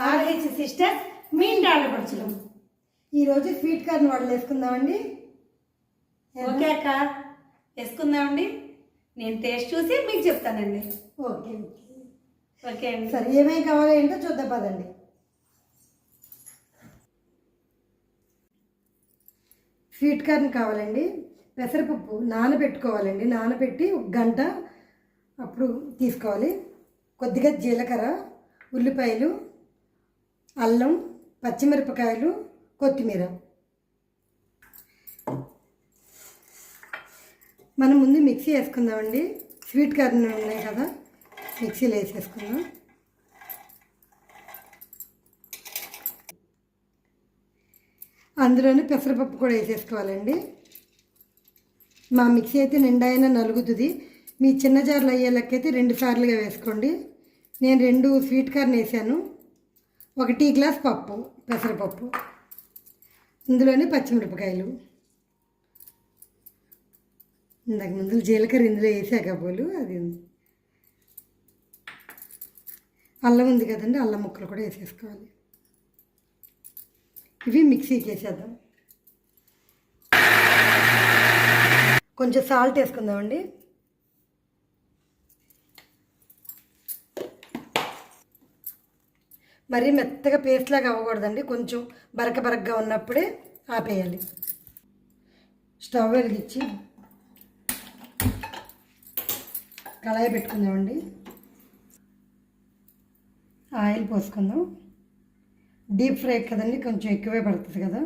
RH sisters మీ ఇంటి ఆడపడుచులం ఈరోజు sweet corn వడలు వేసుకుందామండి. ఓకే అక్క. వేసుకుందామండి. నేను టేస్ట్ చూసి మీకు చెప్తానండి. Okay okay. అండి. సరే ఏమేమి కావాలో ఏంటో చూద్దాం పదండి. స్వీట్ కార్న్ కావాలండి. పెసరపప్పు నానబెట్టుకోవాలండి. నానబెట్టి ఒక గంట అప్పుడు తీసుకోవాలి. కొద్దిగా జీలకర్ర ఉల్లిపాయలు అల్లం పచ్చిమిరపకాయలు కొత్తిమీర. మనం ముందు మిక్సీ వేసుకుందామండి. స్వీట్ కార్న్ ఉన్నాయి కదా మిక్సీలో వేసేసుకుందాం. అందులోనే పెసరపప్పు కూడా వేసేసుకోవాలండి. మా మిక్సీ అయితే నిండా అయినా నలుగుతుంది. మీ చిన్న జార్లు అయ్యే లెక్కైతే రెండు సార్లుగా వేసుకోండి. నేను రెండు స్వీట్ కార్న్ వేసాను. ఒక టీ గ్లాస్ పప్పు పెసరపప్పు. ఇందులోనే పచ్చిమిరపకాయలు. ఇందాక ముందు జీలకర్ర ఇందులో వేసాక పోలు అది అల్లం ఉంది కదండి అల్లం ముక్కలు కూడా వేసేసుకోవాలి. ఇవి మిక్సీకి వేసేద్దాం కొంచెం సాల్ట్ వేసుకుందామండి. మరీ మెత్తగా పేస్ట్ లాగా అవ్వకూడదండి. కొంచెం బరక బరకగా ఉన్నప్పుడే ఆపేయాలి. స్టవ్ వెలిగించి కళాయి పెట్టుకుందామండి. ఆయిల్ పోసుకుందాం. డీప్ ఫ్రై కదండి కొంచెం ఎక్కువే పడుతుంది కదా.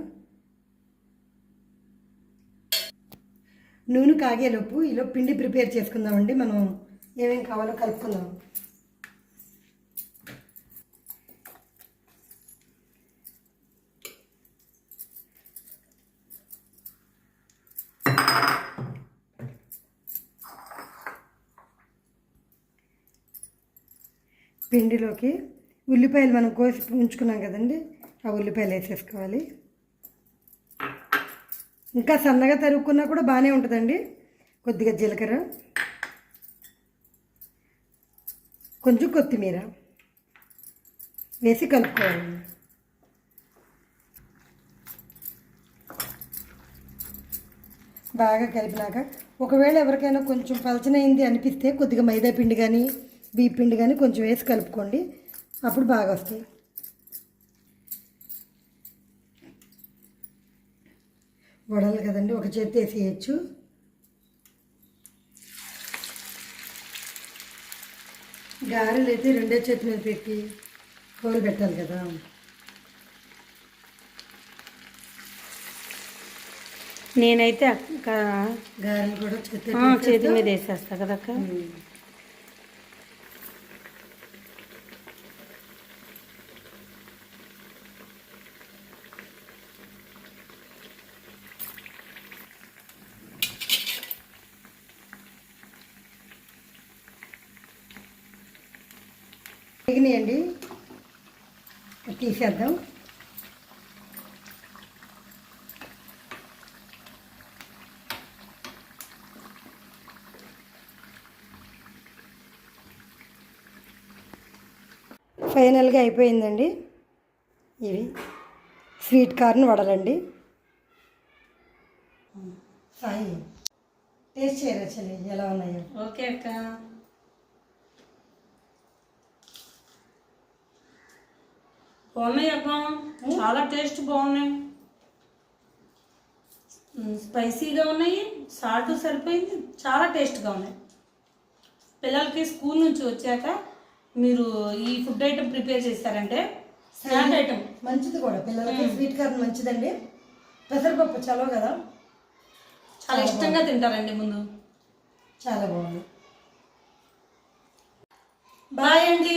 నూనె కాగేలోపు ఈలో పిండి ప్రిపేర్ చేసుకుందామండి. మనం ఏమేమి కావాలో కలుపుకుందాం. పిండిలోకి ఉల్లిపాయలు మనం కోసి ఉంచుకున్నాం కదండి ఆ ఉల్లిపాయలు వేసేసుకోవాలి. ఇంకా సన్నగా తరుక్కున్నా కూడా బాగానే ఉంటుందండి కొద్దిగా జీలకర్ర కొంచెం కొత్తిమీర వేసి కలుపుకోవాలి. బాగా కలిపినాక ఒకవేళ ఎవరికైనా కొంచెం పలచనైంది అనిపిస్తే కొద్దిగా మైదా పిండి కానీ బియ్య పిండి కానీ కొంచెం వేసి కలుపుకోండి. అప్పుడు బాగా వస్తాయి. వడలు కదండి ఒక చేతి వేసేయచ్చు. గారెలు అయితే రెండో చేతి మీద పెట్టి కోలు పెట్టాలి కదా. నేనైతే అక్క గారెలు కూడా చేతి మీద వేసేస్తా కదక్క వేగినాయండి తీసేద్దాం. ఫైనల్గా అయిపోయిందండి. ఇవి స్వీట్ కార్న్ వడలండి. సాయి టేస్ట్ చేయరా చెల్లి? ఎలా ఉన్నాయో? ఓకే అక్క. బాగున్నాయి అక్క చాలా టేస్ట్ బాగున్నాయి. స్పైసీగా ఉన్నాయి సాల్ట్ సరిపోయింది చాలా టేస్ట్గా ఉన్నాయి. పిల్లలకి స్కూల్ నుంచి వచ్చాక మీరు ఈ ఫుడ్ ఐటమ్ ప్రిపేర్ చేస్తారంటే స్నాక్ ఐటమ్ మంచిది కూడా పిల్లలకి స్వీట్ కార్న్ మంచిదండి. పెసరపప్పు చలవ కదా? చాలా ఇష్టంగా తింటారండి ముందు. చాలా బాగుంది. బాయ్ అండి.